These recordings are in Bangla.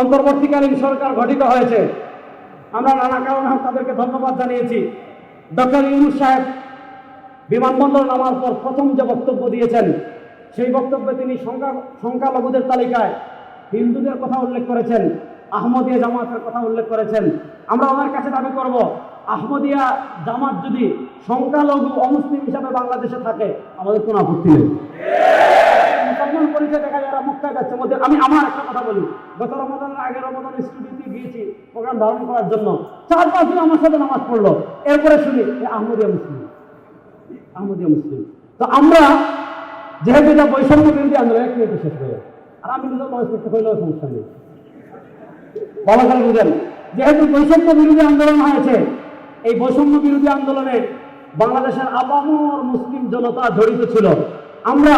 অন্তর্বর্তীকালীন সরকার গঠিত হয়েছে। আমরা নানা কারণে তাদেরকে ধন্যবাদ জানিয়েছি। ডক্টর ইউনুস সাহেব বিমানবন্দর নামার পর প্রথম যে বক্তব্য দিয়েছেন, সেই বক্তব্যে তিনি সংখ্যা, সংখ্যালঘুদের তালিকায় হিন্দুদের কথা উল্লেখ করেছেন, আহমদিয়া জামাতের কথা উল্লেখ করেছেন। আমরা ওনার কাছে দাবি করব, আহমদিয়া জামাত যদি সংখ্যালঘু অমুসলিম হিসাবে বাংলাদেশে থাকে, আমাদের কোনো আপত্তি নেই। মুসলমান পরিচয় দেখা যায় এরা মক্কায় যাচ্ছে। মধ্যে আমি আমার একটা কথা বলি, গত রমজানের আগে রমজান স্টুডিওতে গিয়েছি প্রোগ্রাম ধারণ করার জন্য। চার পাঁচ দিন আমার সাথে নামাজ পড়ল। এরপরে শুনি আহমদিয়া মুসলিম। আহমদিয়া মুসলিম। তো আমরা যেহেতু এটা বৈষম্য বিরোধী আন্দোলন এক মিনিটে শেষ হয়ে আর আমি নিজের মানুষ করতে হইলেও সমস্যা নেই। ভালো করে বুঝেন, যেহেতু বৈষম্য বিরোধী আন্দোলন হয়েছে, এই বৈষম্য বিরোধী আন্দোলনে বাংলাদেশের আপামর মুসলিম জনতা জড়িত ছিল। আমরা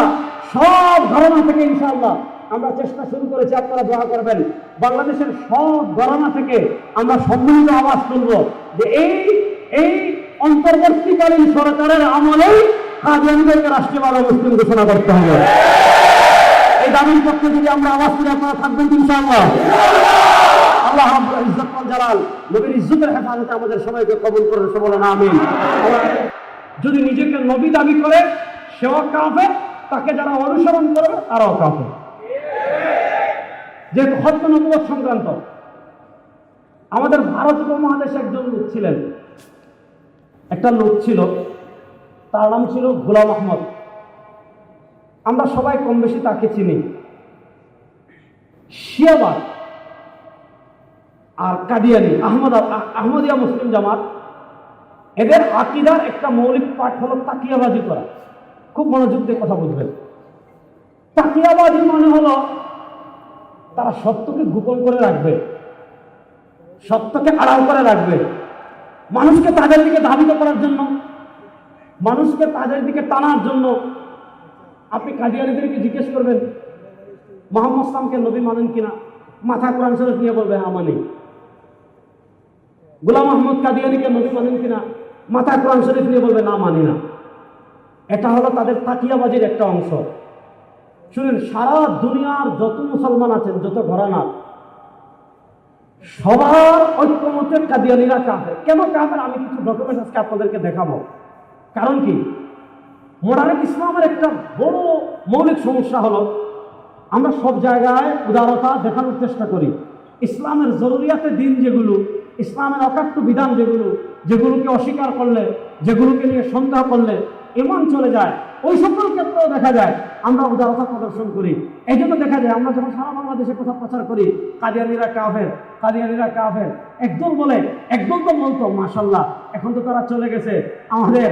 সব ঘরানা থেকে ইনশাআল্লাহ আমরা চেষ্টা শুরু করেছি, আপনারা দোয়া করবেন। বাংলাদেশের সব ঘরানা থেকে আমরা সম্মিলিত আওয়াজ তুলব যে এই এই অন্তর্বর্তীকালীন সরকারের আমলেই কাদিয়ানদেরকে রাষ্ট্রীয়ভাবে মুসলিম ঘোষণা করতে হবে। এই দাবির পক্ষে যদি আমরা আওয়াজ তুলে, আপনারা থাকবেন ইনশাআল্লাহ। আল্লাহ ইজ্জত জালাল, নবীর ইজ্জতের হেফাজতে আমাদের সবাইকে কবুল করে সে বলেন, আমিন। যদি নিজেকে নবী দাবি করে, সেও কাফের তাকে যারা অনুসরণ করবে তারাও কাফের। যেহেতু হত্য নবুয়ত সংক্রান্ত, আমাদের ভারত উপমহাদেশে একজন লোক ছিলেন। একটা লোক ছিল, তার নাম ছিল গোলাম আহমদ। আমরা সবাই কম বেশি তাকে চিনি। শিয়াবাদ আর কাদিয়ানি, আহমদ আহ- আহমদিয়া মুসলিম জামাত, এদের আকিদার একটা মৌলিক পাঠ হলো তাকিয়াবাজি করা। খুব মনোযোগ দিয়ে কথা বুঝবেন তাকিয়াবাজি মানে হলো তারা সত্যকে গোপন করে রাখবে, সত্যকে আড়াল করে রাখবে। মানুষকে তাদের দিকে ধাবিত করার জন্য, মানুষকে তাদের দিকে টানার জন্য আপনি কাদিয়ানিদেরকে জিজ্ঞেস করবেন, মোহাম্মদ ইসলামকে নবী মানেন কিনা? মাথা কোরআন শরীফ নিয়ে বলবে হ্যাঁ মানি। গোলাম আহমদ কাদিয়ানিকে নবী মানেন কিনা? মাথা কোরআন শরীফ নিয়ে বলবে, না, মানি না। এটা হলো তাদের তাকিয়াবাজির একটা অংশ। শুনেন, সারা দুনিয়ার যত মুসলমান আছেন, যত ঘরানার, সবার ঐক্যমতের কাদিয়ানিরা কাফের। কেন কাফের? আমি কিছু ডকুমেন্ট আজকে আপনাদেরকে দেখাবো। কারণ কি? মোডারেট ইসলামের একটা বড় মৌলিক সমস্যা হলো, আমরা সব জায়গায় উদারতা দেখানোর চেষ্টা করি। ইসলামের জরুরিয়াতে দিন যেগুলো, ইসলামের অকাট্য বিধান যেগুলো, যেগুলোকে অস্বীকার করলে, যেগুলোকে নিয়ে সন্দেহ করলে এমন চলে যায়, ওই সকল ক্ষেত্রেও দেখা যায়, আমরা উদারতা প্রদর্শন করি। এই জন্য দেখা যায়, আমরা যখন সারা বাংলাদেশে কথা প্রচার করি, কাদিয়ানিরা কাফের কাদিয়ানিরা কাফের। একদল বলে, একদল তো বলতো মাসাল্লাহ এখন তো তারা চলে গেছে। আমাদের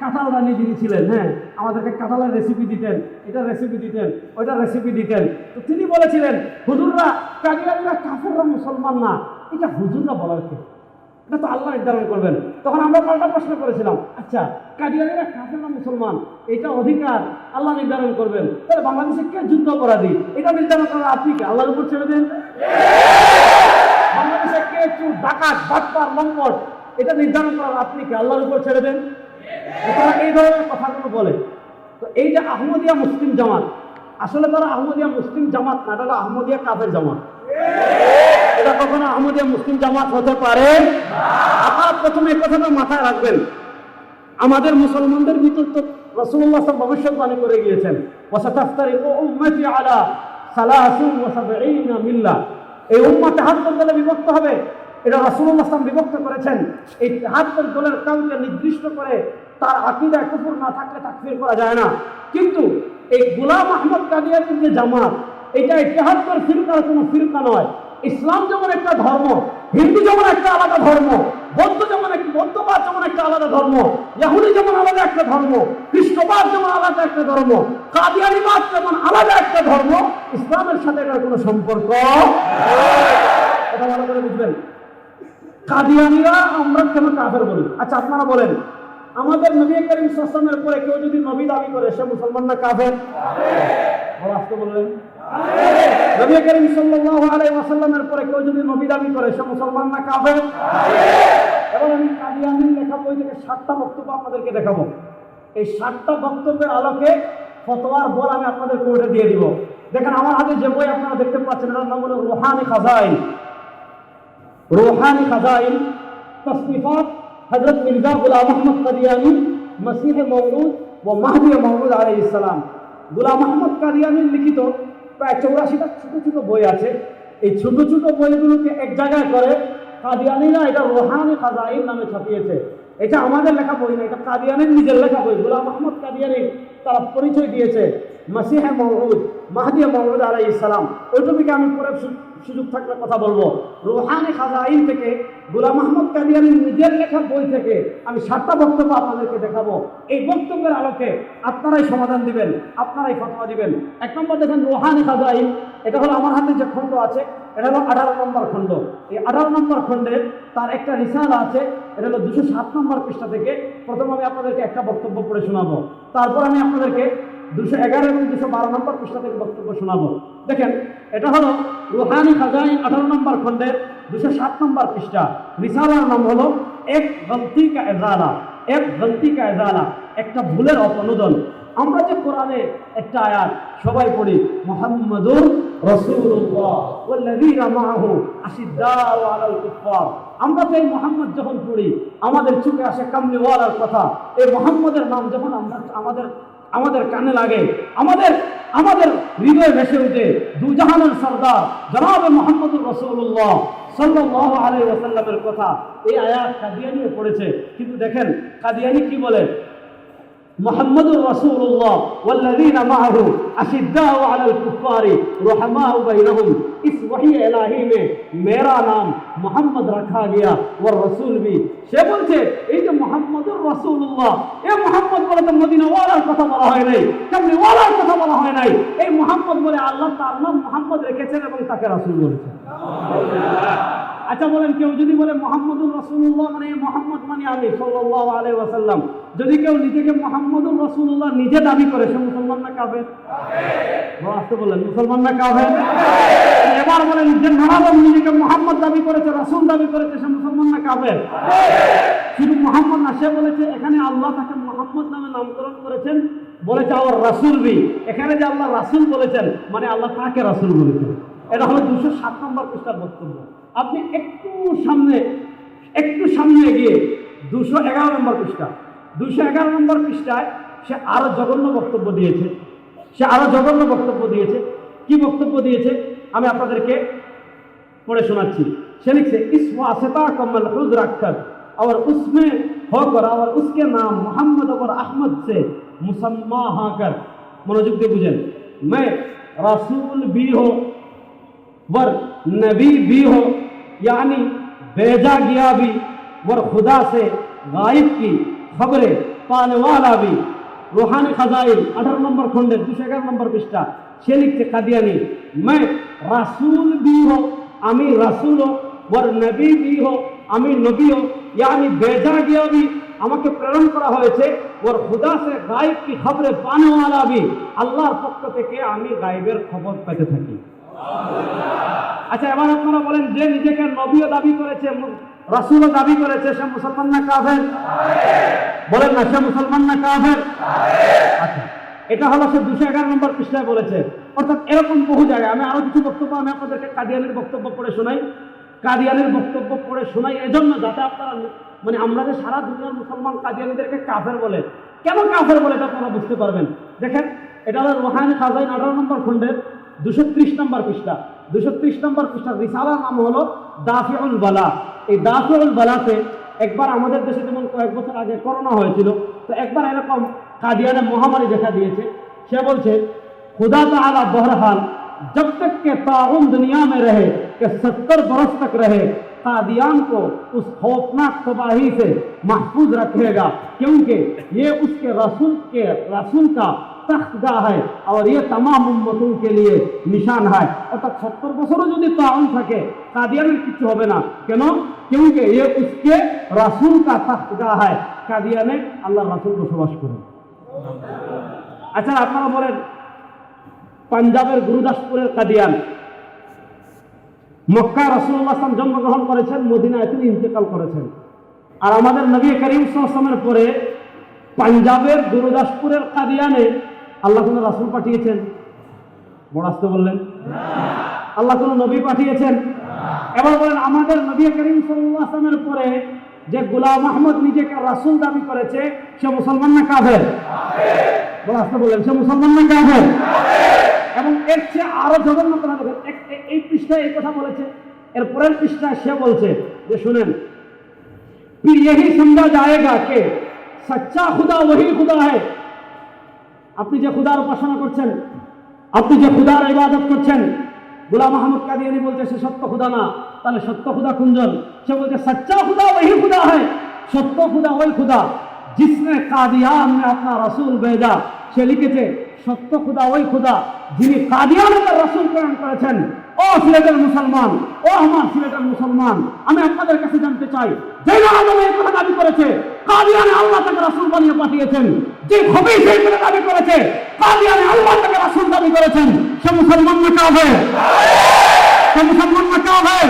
কাঁঠাল রানি যিনি ছিলেন হ্যাঁ আমাদেরকে কাঁঠালের রেসিপি দিতেন, এটা রেসিপি দিতেন, ওইটা রেসিপি দিতেন। তো তিনি বলেছিলেন, হুজুররা, কাদিয়ানিরা কাফেররা মুসলমান না। এটা হুজুররা বলার কি এটা তো আল্লাহ নির্ধারণ করবেন। তখন আমরা পাল্টা প্রশ্ন করেছিলাম আচ্ছা কাদিয়ানিরা কাফেররা মুসলমান, এটা অধিকার আল্লাহ নির্ধারণ করবেন। তাহলে বাংলাদেশে কে যুদ্ধ অপরাধী? এটা নির্ধারণ করার আপনি কি? আল্লাহর উপর ছেড়ে দেন। বাংলাদেশে কে চুর, ডাকাত, বাটপার লম্পট এটা নির্ধারণ করার আপনি কি? আল্লাহর উপর ছেড়ে দেন। তারা এই ধরনের কথাগুলো বলে। তো এই যে আহমদিয়া মুসলিম জামাত, আসলে তারা আহমদিয়া মুসলিম জামাত না হলো আহমদিয়া কাফের জামাত। এটা কখনো আহমদিয়া মুসলিম জামাত হতে পারে? আপনারা প্রথমে কথাটা মাথায় রাখবেন। আমাদের মুসলমানদের ভিতর তো রসুল্লাহ সব ভবিষ্যৎবাণী করে গিয়েছেন। এই উম্মতে হাত্তর দলে বিভক্ত হবে। এটা রাসূলুল্লাহ সাল্লাম বিভক্ত করেছেন। এই হাত্তর দলের কাউকে নির্দিষ্ট করে তার আকীদায় কুফর না থাকলে তাকফির করা যায় না। কিন্তু এই গোলাম আহমদ কাদিয়ানির যে জামাত, এটা ইতিহাত্তর ফিরকার, কোনো ফিরকা নয়। ইসলাম যেমন একটা ধর্ম হিন্দু যেমন একটা আলাদা ধর্ম বৌদ্ধ যেমন এক বৌদ্ধবাদ যেমন একটা আলাদা ধর্ম ইয়াহুদি যেমন আলাদা একটা ধর্ম খ্রিস্টবাদ যেমন আলাদা একটা ধর্ম কাদিয়ানিবাদ যেমন আলাদা একটা ধর্ম ইসলামের সাথে এটার কোনো সম্পর্ক এটা ভালো করে বুঝবেন। কাদিয়ানিরা আমরা কেন কাফের বলি? আচ্ছা আপনারা বলেন। আমাদের নবী করিম সাল্লামের পরে কেউ যদি নবী দাবি করে সে মুসলমান না কাফের? আজকে বললেন নবী করিম সাল্লাল্লাহু আলাইহি ওয়াসাল্লামের পরে কেউ যদি নবী দাবি করে সে মুসলমান না কাফের? এবার আমি কাদিয়ানির লেখা বই থেকে সাতটা বক্তব্য আপনাদেরকে দেখাবো। এই সাতটা বক্তব্যের আলোকে ফতোয়ার বল আমি আপনাদের কোর্টে দিয়ে দিব। দেখেন আমার হাতে যে বই আপনারা দেখতে পাচ্ছেন এটার নাম হলো রোহানি খাজাইন। রোহানি খাজাইন তসনিফাত হজরত মির্জা গুলাম আহমদ কাদিয়ানি মসিহ মৌলুদ ও মাহদি মৌলুদ আলাই ইসলাম গুলাম আহমদ কাদিয়ানির লিখিত প্রায় চৌরাশিটা ছোটো ছোটো বই আছে। এই ছোট ছোট বইগুলোকে এক জায়গায় করে কাদিয়ানিরা এটা রোহানি কাজাইন নামে ছাপিয়েছে। এটা আমাদের লেখা বই না, এটা কাদিয়ানের নিজের লেখা বই। গুলাম আহমদ কাদিয়ানি তারা পরিচয় দিয়েছে। মাসিহে মৌলুদ মাহদিয়া মৌলুদ আলাই ইসলাম ওই টপিকে আমি পরে সুযোগ থাকলে কথা বলব। রোহানি খাজাইন থেকে, গুলাম আহমদ কাদিয়ানির নিজের লেখা বই থেকে আমি সাতটা বক্তব্য আপনাদেরকে দেখাবো। এই বক্তব্যের আলোকে আপনারাই সমাধান দিবেন, আপনারাই ফতোয়া দিবেন। এক নম্বর দেখেন রোহানি খাজাইন, এটা হলো আমার হাতে যে খণ্ড আছে, এটা হলো আঠারো নম্বর খণ্ড। এই আঠারো নম্বর খণ্ডের তার একটা রিসালা আছে, এটা হলো দুশো সাত নম্বর পৃষ্ঠা থেকে। প্রথম আমি আপনাদেরকে একটা বক্তব্য পড়ে শোনাবো। তারপর আমি আপনাদেরকে দুশো এগারো এবং দুশো বারো নম্বর পৃষ্ঠা থেকে বক্তব্য শোনাবো। দেখেন, এটা হলো রুহানি খাজাইন আঠারো নম্বর খণ্ডের দুশো সাত নম্বর পৃষ্ঠা। রিসালার নাম হলো এক গলতি কা এজালা, এক গলতি কা এজালা, একটা ভুলের অপনোদন। আমরা যে কোরআনে একটা আয়াত সবাই পড়ি কুফফার। আমরা তো এই মোহাম্মদ যখন পড়ি, আমাদের চোখে আসে কামলিওয়ালার কথা। এই মোহাম্মদের নাম যখন আমরা আমাদের আমাদের কানে লাগে আমাদের আমাদের হৃদয় ভেসে উঠে দুজাহানের সর্দার জনাবে মোহাম্মদুর রসুল্লাহ সাল্লাহ আলাই ওয়াসাল্লামের কথা এই আয়াত কাদিয়ানিও পড়েছে কিন্তু দেখেন কাদিয়ানি কি বলে محمد رسول الله والذين معه أشداء على الكفار رحماء بينهم इस वही इलाही में मेरा नाम मोहम्मद रखा गया और रसूल भी সে বলছে এই যে মোহাম্মদুর রাসূলুল্লাহ এই মোহাম্মদ বলে তো মদিনা ওয়ালার কথা বলা হয় নাই কামলি ওয়ালার কথা বলা হয় নাই এই মোহাম্মদ বলে আল্লাহ তার নাম মোহাম্মদ রেখেছেন এবং তাকে রাসূল বলেছেন আচ্ছা বলেন কেউ যদি বলে মোহাম্মদুর রসুল্লাহ মানে এই মোহাম্মদ মানে আমি সাল্লাহ আলাই ওয়াসাল্লাম যদি কেউ নিজেকে মোহাম্মদুর রসুল্লাহ নিজে দাবি করে সে মুসলমান না কাবে আসতে বললেন মুসলমান না কাবে এবার বলেন যে নারাবন নিজেকে মোহাম্মদ দাবি করেছে, রসুল দাবি করেছে, সে মুসলমান না কাবে শুধু মোহাম্মদ না, সে বলেছে, এখানে আল্লাহ তাকে মোহাম্মদ নামে নামকরণ করেছেন। বলেছে আবার রাসুল বি। এখানে যে আল্লাহ রাসুল বলেছেন মানে আল্লাহ তাকে রাসুল বলেছেন। এটা হলো দুশো সাত নম্বর পৃষ্ঠার বক্তব্য। আপনি একটু সামনে একটু সামনে গিয়ে দুশো এগারো নম্বর পৃষ্ঠা। দুশো এগারো নম্বর পৃষ্ঠায় সে আরও জঘন্য বক্তব্য দিয়েছে। সে আরও জঘন্য বক্তব্য দিয়েছে। কি বক্তব্য দিয়েছে? আমি আপনাদেরকে पढ़े सुनाची शनिक से इस वास्ता का मलहूज रखकर और उसमें होकर और उसके नाम मोहम्मद और अहमद से मुसम्मा हाकर मनोजुग दे बुझें मैं रसूल भी हो वर नबी भी हो यानी भेजा गया भी वर खुदा से गायब की खबरें पाने वाला भी रूहानी खजाइल अठारह नंबर खंडे दूसरे एगारह नंबर पृष्ठा সে লিখছে কাদিয়ানি मैं রাসূল भी हो আমি রাসূল हो ওর নবী भी हो আমি নবী हो यानी भेजा गया भी আমাকে প্রেরণ করা হয়েছে ওর খুদা সে গায়েব কি খবরে পানে ওয়ালা भी আল্লাহর পক্ষ থেকে আমি গায়েবের খবর পেতে থাকি আচ্ছা এবার আপনারা বলেন যে নিজেকে নবীও দাবি করেছে রাসূলও দাবি করেছে সে মুসলমান না কাফের বলেন না সে মুসলমান না কাফের আচ্ছা এটা হলো সে দুশো এগারো নম্বর পৃষ্ঠায় বলেছে অর্থাৎ এরকম বহু জায়গায়, আমি আরও কিছু বক্তব্য আমি আপনাদেরকে কাদিয়ানের বক্তব্য পড়ে শোনাই। কাদিয়ানের বক্তব্য পড়ে শোনাই এজন্য যাতে আপনারা মানে আমরা যে সারা দুনিয়ার মুসলমান কাদিয়ানিদেরকে কাফের বলে, কেন কাফের বলে এটা আপনারা বুঝতে পারবেন? দেখেন, এটা হলো রোহান খাজাইন আঠারো নম্বর খণ্ডের দুশো ত্রিশ নম্বর পৃষ্ঠা। দুশো ত্রিশ নম্বর পৃষ্ঠা, রিসালার নাম হলো দাফিউল বালা। এই দাফিউল বালাতে একবার আমাদের দেশে যেমন কয়েক বছর আগে করোনা হয়েছিল, তো একবার এরকম কাদিয়ানে মহামারী দেখা দিয়েছে। সে বলছে खुदा ताला बहरहाल जब तक के ताउन दुनिया में रहे कि सत्तर बरस तक रहे कादियान को उस खौफनाक तबाही से महफूज रखेगा क्योंकि ये उसके रसूल के रसूल का तख्तगाह है और ये तमाम उम्मतों के लिए निशान है অর্থাৎ সত্তর বছরও যদি তাউন থাকে কাদিয়ানের কিছু হবে না কেন क्योंकि ये उसके रसूल का तख्तगाह है কাদিয়ানে আল্লাহ রাসূল বসবাস করেন আচ্ছা আপনারা বলেন পাঞ্জাবের গুরুদাসপুরের কাদিয়ান। মক্কা রসুল্লাহ আসলাম জন্মগ্রহণ করেছেন, মদিনায় তিনি ইন্তেকাল করেছেন। আর আমাদের নবী করিম সাল্লামের পরে পাঞ্জাবের গুরুদাসপুরের কাদিয়ানে আল্লাহ কোন রাসুল পাঠিয়েছেন। বড় আসতে বললেন, আল্লাহ কোন নবী পাঠিয়েছেন। এবার বলেন, আমাদের নবী করিম সাল্লাল্লাহু পরে যে গোলাম আহমদ নিজেকে রাসূল দাবি করেছে, সে মুসলমান না কাফের? বড় আসতে বললেন, সে মুসলমান না কাফের? এবং এর চেয়ে আরো জঘন্য কথা দেখেন এক- এ- এই পৃষ্ঠায় এই কথা বলেছে এর পরের পৃষ্ঠায় সে বলছে যে শুনেন फिर यही समझा जाएगा कि सच्चा खुदा वही खुदा है আপনি যে খুদার উপাসনা করছেন আপনি যে খুদার ইবাদত করছেন গোলাম মাহমুদ কাদিয়ানি বলছে সে সত্য খুদা না তাহলে সত্য খুদা কুঞ্জন সে বলছে সচ্চা খুদা वही खुदा है সত্য খুদা ওই খুদা जिसने कादियान में अपना रसूल भेजा সে লিখেছে সত্য খুদা, ওই খুদা যিনি কাদিয়ানের রসুল প্রেরণ করেছেন। ও সিলেটের মুসলমান, ও আমার সিলেটের মুসলমান, আমি আপনাদের কাছে জানতে চাই যে আদম এই কথা দাবি করেছে কাদিয়ানে আল্লাহ তাকে রাসূল বানিয়ে পাঠিয়েছেন, যে খবি সেই কথা দাবি করেছে কাদিয়ানে আল্লাহ তাকে রাসূল দাবি করেছেন, সে মুসলমান না কাফের? সে মুসলমান না কাফের?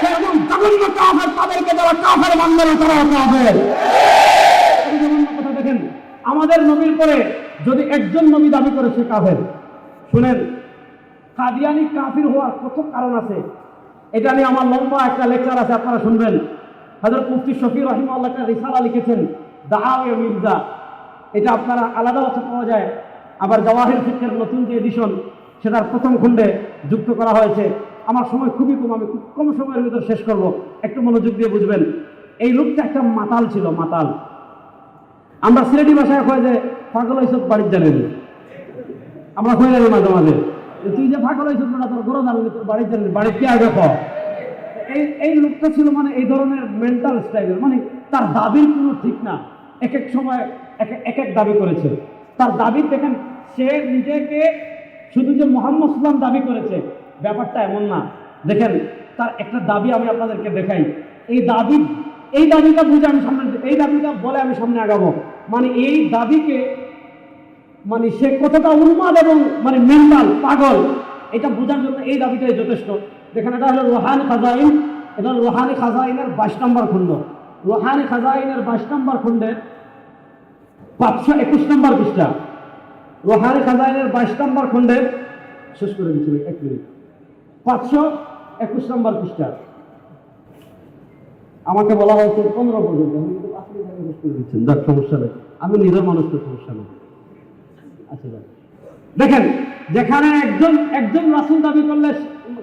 সে একদম জঘন্য কাফের, তাদেরকে যারা কাফের মানবে না তারা কাফের দেখেন, আমাদের নবীর পরে যদি একজন নবী দাবি করে সে কাফের, শুনেন, কাদিয়ানি কাফির হওয়ার কত কারণ আছে। এটা নিয়ে আমার লম্বা একটা লেকচার আছে, আপনারা শুনবেন। হজরত মুফতি শফির রহিম আল্লাহ একটা রিসালা লিখেছেন দাহাওয়ে মির্জা। এটা আপনারা আলাদা অর্থ পাওয়া যায়। আবার জওয়াহির ফিকের নতুন যে এডিশন সেটার প্রথম খণ্ডে যুক্ত করা হয়েছে। আমার সময় খুবই কম, আমি খুব কম সময়ের ভিতর শেষ করব। একটু মনোযোগ দিয়ে বুঝবেন। এই লোকটা একটা মাতাল ছিল, মাতাল। আমরা সিলেটি ভাষায় কয় যে পাগল হয়েছত বাড়ির জানেন আমরা কই লাগে মাঝে মাঝে? তুই যে পাগল হয়েছত না, তোর গরম জানলি তোর বাড়ির জানলি বাড়ির কে আগে কর এই এই লোকটা ছিল মানে এই ধরনের মেন্টাল স্টাইলের মানে তার দাবির কোনো ঠিক না। এক এক সময় এক, এক- এক দাবি করেছে। তার দাবি দেখেন সে নিজেকে শুধু যে মোহাম্মদ সাল্লাম দাবি করেছে, ব্যাপারটা এমন না। দেখেন, তার একটা দাবি আমি আপনাদেরকে দেখাই। এই দাবি, এই দাবিটা বুঝে আমি সামনে, এই দাবিটা বলে আমি সামনে আগাবো। মানে এই দাবিকে মানে সে কতটা উন্মাদ এবং মানে মেন্টাল পাগল। এটা বোঝার জন্য এই দাবিটাই যথেষ্ট। দেখেন, এটা হলো রোহানি খাজাইন। এটা রোহানি খাজাইনের বাইশ নম্বর খণ্ড। রোহানি খাজাইনের বাইশ নম্বর খণ্ডের পাঁচশো একুশ নম্বর পৃষ্ঠা। রোহানি খাজাইনের বাইশ নম্বর খণ্ডের শেষ করে দিচ্ছি, এক মিনিট। পাঁচশো একুশ নম্বর পৃষ্ঠা। আমাকে বলা হয়েছে পনেরো পর্যন্ত। করে দিচ্ছেন। দেখ, সমস্যা নেই। আমি নিজের মানুষকে সমস্যা নেই। আচ্ছা, দেখেন, যেখানে একজন একজন রাসুল দাবি করলে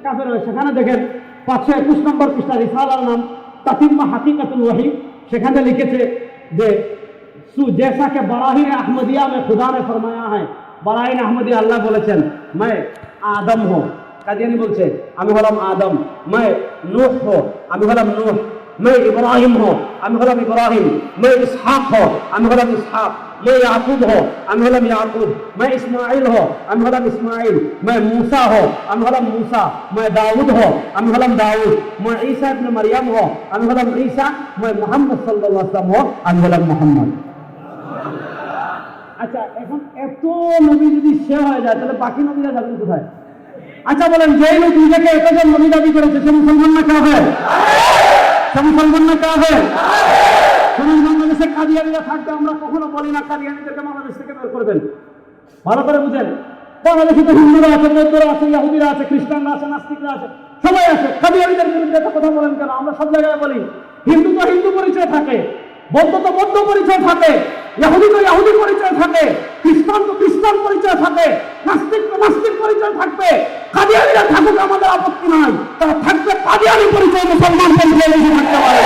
কাফের হয়, সেখানে দেখেন পাঁচশো একুশ নম্বর পৃষ্ঠা রিসাল আল নাম তাতিম্মা হাকিকাতুল ওয়াহি। সেখানে লিখেছে যে, সু জেসা কে বারাহিন আহমদিয়া মে খুদা নে ফরমায়া হয় বারাহিন আহমদিয়া আল্লাহ বলেছেন মায় আদম হো। কাদিয়ানি বলছে, আমি হলাম আদম। মায় নূহ হো। আমি হলাম নূহ। मैं इब्राहिम हो আমি হলাম ইব্রাহিম मैं इसहाक हो আমি হলাম ইসহাক मैं याकूब हो আমি হলাম याकूब मैं इस्माइल हो আমি হলাম ইসমাইল मैं मूसा हो আমি হলাম मूसा मैं दाऊद हो আমি হলাম দাউদ मैं ঈসা ইবনে মারইয়াম हो আমি হলাম ঈসা मैं মোহাম্মদ সাল্লাল্লাহু আলাইহি ওয়াসাল্লাম हो আমি হলাম মোহাম্মদ আচ্ছা এখন এত নবী যদি সে হয়ে যায় তাহলে বাকি নবীরা যাবেন কোথায় আচ্ছা বলেন যে লোক নিজেকে এতজন নবী দাবি করেছে সে মুসলমান না কাফের সে মুসলমান না কাফের শুনুন বাংলাদেশে কাদিয়ানিরা থাকবে, আমরা কখনো বলি না, কাদিয়ানিদেরকে বাংলাদেশ থেকে বের করবেন ভালো করে বুঝেন। বাংলাদেশে তো হিন্দুরা আছে, বৌদ্ধরা আছে, ইয়াহুদিরা আছে, খ্রিস্টানরা আছে, নাস্তিকরা আছে, সবাই আছে। কাদিয়ানিদের বিরুদ্ধে তো কথা বলেন কেন? আমরা সব জায়গায় বলি, হিন্দু তো হিন্দু পরিচয় থাকে, বৌদ্ধ তো বৌদ্ধ পরিচয় থাকে। ইহুদি তো ইহুদি পরিচয় থাকে, খ্রিস্টান তো খ্রিস্টান পরিচয় থাকে, নাস্তিক তো নাস্তিক পরিচয় থাকবে, কাদিয়ানিরা থাকুক আমাদের আপত্তি নাই, তারা থাকবে কাদিয়ানি পরিচয়, মুসলমান পরিচয় বেশি থাকতে পারে।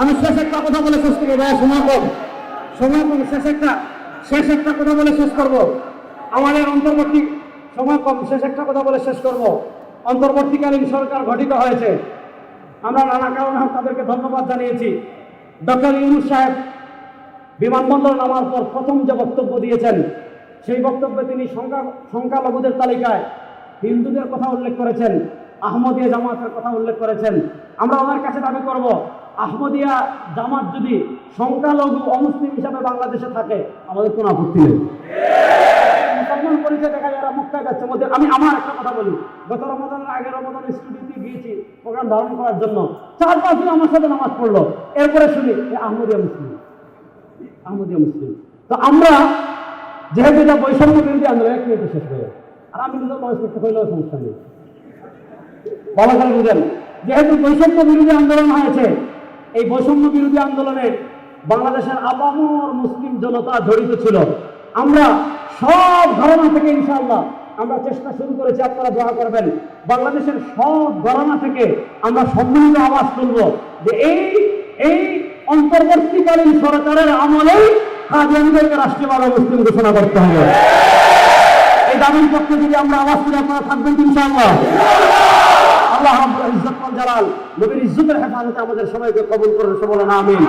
আমি শেষ একটা কথা বলে শেষ করব, ভাইয়া, সময় কম। সময় কম, শেষ একটা শেষ একটা কথা বলে শেষ করব। আমাদের অন্তর্বর্তী সময় কম শেষ একটা কথা বলে শেষ করব। অন্তর্বর্তীকালীন সরকার গঠিত হয়েছে। আমরা নানা কারণে তাদেরকে ধন্যবাদ জানিয়েছি। ডক্টর ইউনুস সাহেব বিমানবন্দর নামার পর প্রথম যে বক্তব্য দিয়েছেন, সেই বক্তব্যে তিনি সংখ্যা, সংখ্যালঘুদের তালিকায় হিন্দুদের কথা উল্লেখ করেছেন, আহমদিয়া জামাতের কথা উল্লেখ করেছেন। আমরা ওনার কাছে দাবি করব, আহমদিয়া জামাত যদি সংখ্যালঘু অমুসলিম হিসাবে বাংলাদেশে থাকে, আমাদের কোনো আপত্তি নেই। পরিচয় দেখা যায় এরা মক্কায় যাচ্ছে, মধ্যে আমি আমার একটা কথা বলি। গত রমজানের আগে রমজান স্টুডিওতে গিয়েছি প্রোগ্রাম ধারণ করার জন্য। চার পাঁচ দিন আমার সাথে নামাজ পড়ল। এরপরে শুনি আহমদিয়া মুসলিম। আহমদিয়া মুসলিম। তো আমরা যেহেতু এটা বৈষম্য বিরোধী আন্দোলন এক মিনিটে শেষ হয়ে আর আমি নিজের মানুষ করতে হইলেও সমস্যা নেই। ভালো করে বুঝেন, যেহেতু বৈষম্য বিরোধী আন্দোলন হয়েছে, এই বৈষম্য বিরোধী আন্দোলনে বাংলাদেশের আপামর মুসলিম জনতা জড়িত ছিল। আমরা সব ঘরানা থেকে ইনশাআল্লাহ আমরা চেষ্টা শুরু করেছি, আপনারা দোয়া করবেন। বাংলাদেশের সব ঘরানা থেকে আমরা সম্মিলিত আওয়াজ তুলব যে এই এই অন্তর্বর্তীকালীন সরকারের আমলেই কাদিয়ানদেরকে রাষ্ট্রীয়ভাবে মুসলিম ঘোষণা করতে হবে। এই দাবির পক্ষে যদি আমরা আওয়াজ তুলে, আপনারা থাকবেন ইনশাআল্লাহ। আল্লাহ ইজ্জত জালাল, নবীর ইজ্জতের হেফাজতে আমাদের সবাইকে কবুল করেন সে বলেন আমিন।